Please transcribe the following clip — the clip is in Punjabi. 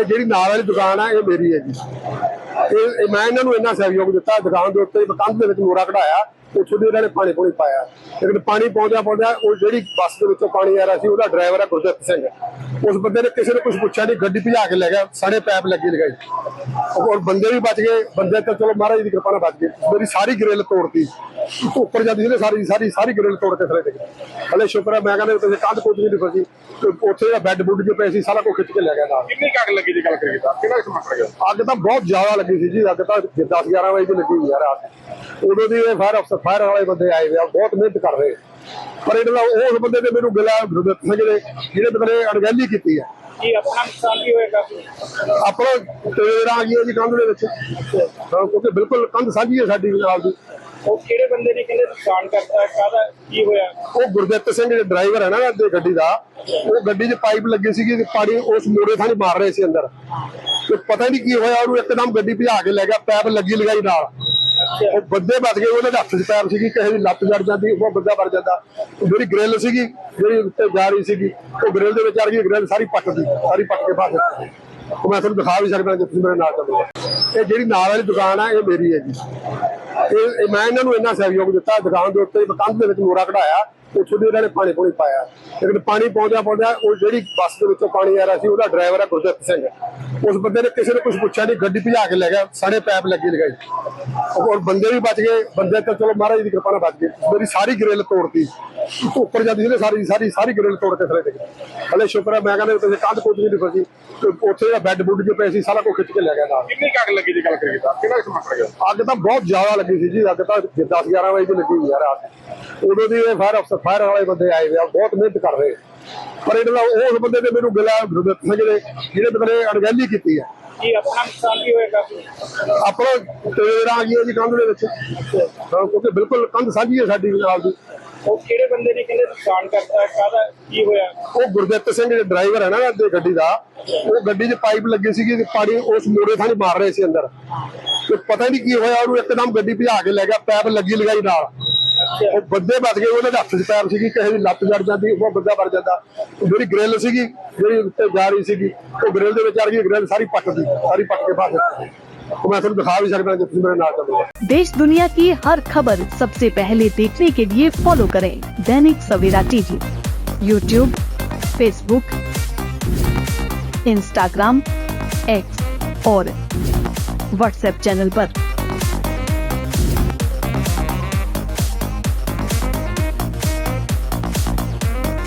ਇਹ ਜਿਹੜੀ ਨਾਲ ਵਾਲੀ ਦੁਕਾਨ ਆ, ਇਹ ਮੇਰੀ ਹੈ ਜੀ ਇਹ ਮੈਂ ਇਹਨਾਂ ਨੂੰ ਇੰਨਾ ਸਹਿਯੋਗ ਦਿੱਤਾ, ਦੁਕਾਨ ਦੇ ਉੱਤੇ ਕੰਧ ਦੇ ਵਿੱਚ ਮੋਰਾ ਕਢਾਇਆ। ਉੱਥੋਂ ਦੀ ਇਹਨਾਂ ਨੇ ਪਾਣੀ ਪੂਣੀ ਪਾਇਆ। ਲੇਕਿਨ ਪਾਣੀ ਪਾਉਂਦਿਆਂ ਪਾਉਂਦਿਆਂ ਉਹ ਜਿਹੜੀ ਬੱਸ ਦੇ ਵਿੱਚੋਂ ਪਾਣੀ ਆ ਰਿਹਾ ਸੀ ਉਹਦਾ ਡਰਾਈਵਰ ਹੈ ਗੁਰਦਿੱਤ ਸਿੰਘ। ਉਸ ਬੰਦੇ ਨੇ ਕਿਸੇ ਨੇ ਕੁਝ ਪੁੱਛਿਆ ਨਹੀਂ ਗੱਡੀ ਭਜਾ ਕੇ ਲੈ ਗਿਆ ਸਾਰੇ ਪੈਪ ਲੱਗੀ ਲਗਾਈ। ਔਰ ਬੰਦੇ ਵੀ ਬਚ ਗਏ ਬੰਦੇ ਤਾਂ ਚਲੋ ਮਹਾਰਾਜ ਦੀ ਕਿਰਪਾ ਨਾਲ ਬਚ ਗਏ। ਮੇਰੀ ਸਾਰੀ ਗ੍ਰਿਲ ਤੋੜਤੀ। ਉੱਪਰ ਜਾਂਦੀ ਸੀ ਸਾਰੀ ਸਾਰੀ ਸਾਰੀ ਗ੍ਰਿਲ ਤੋੜ ਕੇ ਥੱਲੇ ਡਿੱਗੀ ਹਲੇ ਸ਼ੁਕਰ ਹੈ ਮੈਂ ਕਹਿੰਦਾ ਤੁਸੀਂ ਕੰਧ ਕੁੱਟ ਨਹੀਂ ਫਸੀ ਤੇ ਉੱਥੇ ਜਿਹੜਾ ਬੈੱਡ ਬੁੱਡ ਜੇ ਪਏ ਸੀ ਸਾਰਾ ਕੁਝ ਖਿੱਚ ਕੇ ਲੈ ਗਿਆ ਨਾਲ। ਕਿੰਨੀ ਕੱਗ ਲੱਗੀ ਦੀ ਗੱਲ ਕਰੀਏ ਤਾਂ? ਕਿੰਨਾ ਸਮਾਂ ਗਿਆ? ਅੱਗ ਤਾਂ ਬਹੁਤ ਜ਼ਿਆਦਾ ਲੱਗੀ ਸੀ ਜੀ ਅੱਗ ਤਾਂ 10 11 ਵਜੇ ਦੀ ਲੱਗੀ ਆ ਰਾਤ। ਉਦੋਂ ਦੀ ਇਹ ਫਾਇਰ ਅਫਸਰ ਫਾਇਰ ਵਾਲੇ ਬੰਦੇ ਆਏ ਹੋਏ ਆ ਬਹੁਤ ਮਿਹਨਤ ਕਰ ਰਹੇ। ਪਰ ਇਹਨਾਂ ਦਾ ਉਸ ਬੰਦੇ ਨੇ ਮੈਨੂੰ ਗਿਲਾ ਗੁਰਦਿੱਤ ਸਿੰਘ ਨੇ ਜਿਹਨੇ ਅਣਗਹਿਲੀ ਕੀਤੀ ਹੈ। ਕੀ ਆਪਣਾ ਨੁਕਸਾਨ ਕੀ ਹੋਏਗਾ ਆਪਣਾ ਤੇਰ ਆ ਹੈ ਜੀ ਕੰਧ ਦੇ ਵਿੱਚ। ਕਿਉਂਕਿ ਬਿਲਕੁਲ ਕੰਧ ਸਾਂਝੀ ਹੈ ਸਾਡੀ ਨਾਲ ਦੀ। ਉਹ ਕਿਹੜੇ ਬੰਦੇ ਨੇ ਕਹਿੰਦੇ ਨੁਕਸਾਨ ਕਰਤਾ ਕਾਹਦਾ ਕੀ ਹੋਇਆ? ਉਹ ਗੁਰਦਿੱਤ ਸਿੰਘ ਜਿਹੜਾ ਡਰਾਈਵਰ ਹੈ ਨਾ ਗੱਡੀ ਦਾ ਉਹ ਗੱਡੀ 'ਚ ਪਾਈਪ ਲੱਗੀ ਸੀਗੀ ਤੇ ਪਾਣੀ ਉਸ ਮੋੜੇ ਥਾਣੀ ਮਾਰ ਰਹੇ ਸੀ ਅੰਦਰ। ਤੇ ਪਤਾ ਨਹੀਂ ਕੀ ਹੋਇਆ ਉਹਨੂੰ ਇੱਕਦਮ ਗੱਡੀ ਭਜਾ ਕੇ ਲੈ ਗਿਆ ਪੈਪ ਲੱਗੀ ਲਗਾਈ ਨਾਲ। ਉਹ ਬੰਦੇ ਬਚ ਗਏ, ਉਹਦੇ ਹੱਥ 'ਚ ਪੈਪ ਸੀਗੀ, ਕਿਸੇ ਦੀ ਲੱਤ ਜੜ ਜਾਂਦੀ, ਉਹ ਬੰਦਾ ਮਰ ਜਾਂਦਾ। ਜਿਹੜੀ ਗ੍ਰਿਲ ਸੀਗੀ, ਜਿਹੜੀ ਉੱਤੇ ਜਾ ਰਹੀ ਸੀਗੀ, ਉਹ ਗ੍ਰਿਲ ਦੇ ਵਿੱਚ ਅੜ ਗਈ ਗ੍ਰਿਲ ਸਾਰੀ ਪੱਟ ਸਾਰੀ ਪੱਟ ਕੇ ਬਾਹਰ ਦਿੱਤੀ। ਉਹ ਮੈਂ ਤੁਹਾਨੂੰ ਦਿਖਾ ਵੀ ਸਕਦਾ ਜੇ ਤੁਸੀਂ ਮੇਰੇ ਨਾਲ ਚੱਲੋ। ਇਹ ਜਿਹੜੀ ਨਾਲ ਵਾਲੀ ਦੁਕਾਨ ਆ, ਇਹ ਮੇਰੀ ਹੈ ਜੀ ਇਹ ਇਹ ਮੈਂ ਇਹਨਾਂ ਨੂੰ ਇੰਨਾ ਸਹਿਯੋਗ ਦਿੱਤਾ, ਦੁਕਾਨ ਦੇ ਉੱਤੇ ਕੰਧ ਦੇ ਵਿੱਚ ਮੋਰਾ ਕਢਾਇਆ। ਉੱਥੋਂ ਦੀ ਇਹਨਾਂ ਨੇ ਪਾਣੀ ਪੂਣੀ ਪਾਇਆ। ਲੇਕਿਨ ਪਾਣੀ ਪਾਉਂਦਿਆਂ ਪਾਉਂਦਿਆਂ ਉਹ ਜਿਹੜੀ ਬੱਸ ਦੇ ਵਿੱਚੋਂ ਪਾਣੀ ਆ ਰਿਹਾ ਸੀ ਉਹਦਾ ਡਰਾਈਵਰ ਹੈ ਗੁਰਦਿੱਤ ਸਿੰਘ। ਉਸ ਬੰਦੇ ਨੇ ਕਿਸੇ ਨੇ ਕੁਝ ਪੁੱਛਿਆ ਨਹੀਂ ਗੱਡੀ ਭਜਾ ਕੇ ਲੈ ਗਿਆ ਸਾਰੇ ਪੈਪ ਲੱਗੀ ਲਗਾਈ। ਔਰ ਬੰਦੇ ਵੀ ਬਚ ਗਏ ਬੰਦੇ ਤਾਂ ਚਲੋ ਮਹਾਰਾਜ ਦੀ ਕਿਰਪਾ ਨਾਲ ਬਚ ਗਏ। ਮੇਰੀ ਸਾਰੀ ਗ੍ਰਿਲ ਤੋੜਤੀ। ਉੱਪਰ ਜਾਂਦੀ ਸੀ ਸਾਰੀ ਸਾਰੀ ਸਾਰੀ ਗ੍ਰਿਲ ਤੋੜ ਕੇ ਥੱਲੇ ਡਿੱਗੀ ਹਲੇ ਸ਼ੁਕਰ ਹੈ ਮੈਂ ਕਹਿੰਦਾ ਤੁਸੀਂ ਕੰਧ ਕੁੱਟ ਨਹੀਂ ਫਸੀ ਉੱਥੇ ਜਿਹੜਾ ਬੈੱਡ ਬੁੱਡ ਜੇ ਪਏ ਸੀ ਸਾਰਾ ਕੁਝ ਖਿੱਚ ਕੇ ਲੈ ਗਿਆ ਨਾਲ। ਕਿੰਨੀ ਕੱਗ ਲੱਗੀ ਦੀ ਗੱਲ ਕਰੀਏ ਤਾਂ? ਕਿੰਨਾ ਸਮਾਂ ਗਿਆ? ਅੱਗ ਤਾਂ ਬਹੁਤ ਜ਼ਿਆਦਾ ਲੱਗੀ ਸੀ ਜੀ ਅੱਗ ਤਾਂ 10 11 ਵਜੇ ਦੀ ਲੱਗੀ ਆ ਰਾਤ। ਉਦੋਂ ਦੀ ਇਹ ਫਾਇਰ ਅਫਸਰ ਫਾਇਰ ਵਾਲੇ ਬੰਦੇ ਆਏ ਹੋਏ ਆ ਬਹੁਤ ਮਿਹਨਤ ਕਰ ਰਹੇ। ਪਰ ਇਹਨਾਂ ਦਾ ਉਸ ਬੰਦੇ ਨੇ ਮੈਨੂੰ ਗਿਲਾ ਗੁਰਦਿੱਤ ਸਿੰਘ ਨੇ ਜਿਹਨੇ ਅਣਗਹਿਲੀ ਕੀਤੀ ਹੈ। ਕੀ ਆਪਣਾ ਨੁਕਸਾਨ ਕੀ ਹੋਏਗਾ? ਆਪਣਾ ਤੇਰ ਆ ਹੈ ਜੀ ਕੰਧ ਦੇ ਵਿੱਚ? ਕਿਉਂਕਿ ਬਿਲਕੁਲ ਕੰਧ ਸਾਂਝੀ ਹੈ ਸਾਡੀ ਨਾਲ ਦੀ। ਉਹ ਕਿਹੜੇ ਬੰਦੇ ਨੇ ਕਹਿੰਦੇ ਨੁਕਸਾਨ ਕਰਤਾ? ਕਾਹਦਾ ਕੀ ਹੋਇਆ? ਉਹ ਗੁਰਦਿੱਤ ਸਿੰਘ ਜਿਹੜਾ ਡਰਾਈਵਰ ਹੈ ਨਾ ਗੱਡੀ ਦਾ ਉਹ ਗੱਡੀ 'ਚ ਪਾਈਪ ਲੱਗੀ ਸੀਗੀ ਤੇ ਪਾਣੀ ਉਸ ਮੋੜੇ ਥਾਣੀ ਮਾਰ ਰਹੇ ਸੀ ਅੰਦਰ। ਤੇ ਪਤਾ ਨਹੀਂ ਕੀ ਹੋਇਆ ਉਹਨੂੰ ਇੱਕਦਮ ਗੱਡੀ ਭਜਾ ਕੇ ਲੈ ਗਿਆ ਪੈਪ ਲੱਗੀ ਲਗਾਈ ਨਾਲ। ਉਹ ਬੰਦੇ ਬਚ ਗਏ ਉਹਨਾਂ ਦੇ ਹੱਥ 'ਚ ਪੈਪ ਸੀਗੀ ਕਿਸੇ ਦੀ ਲੱਤ ਜੜ ਜਾਂਦੀ ਉਹ ਬੰਦਾ ਮਰ ਜਾਂਦਾ ਉਹ ਜਿਹੜੀ ਗ੍ਰਿਲ ਸੀਗੀ ਜਿਹੜੀ ਉੱਤੇ ਜਾ ਰਹੀ ਸੀਗੀ ਉਹ ਗ੍ਰਿਲ ਦੇ ਵਿੱਚ ਅੜ ਗਈ ਗ੍ਰਿਲ ਸਾਰੀ ਪੱਟ ਗਈ ਸਾਰੀ ਪੱਟ ਕੇ ਬਾਹਰ ਦਿੱਤੀ ਉਹ ਮੈਂ ਤੁਹਾਨੂੰ ਦਿਖਾ ਵੀ ਸਕਦਾ ਜੇ ਤੁਸੀਂ ਮੇਰੇ ਨਾਲ ਚੱਲੋ देश दुनिया की हर खबर सबसे पहले देखने के लिए फॉलो करें Dainik Savera TV YouTube Facebook Instagram X और व्हाट्सएप चैनल पर।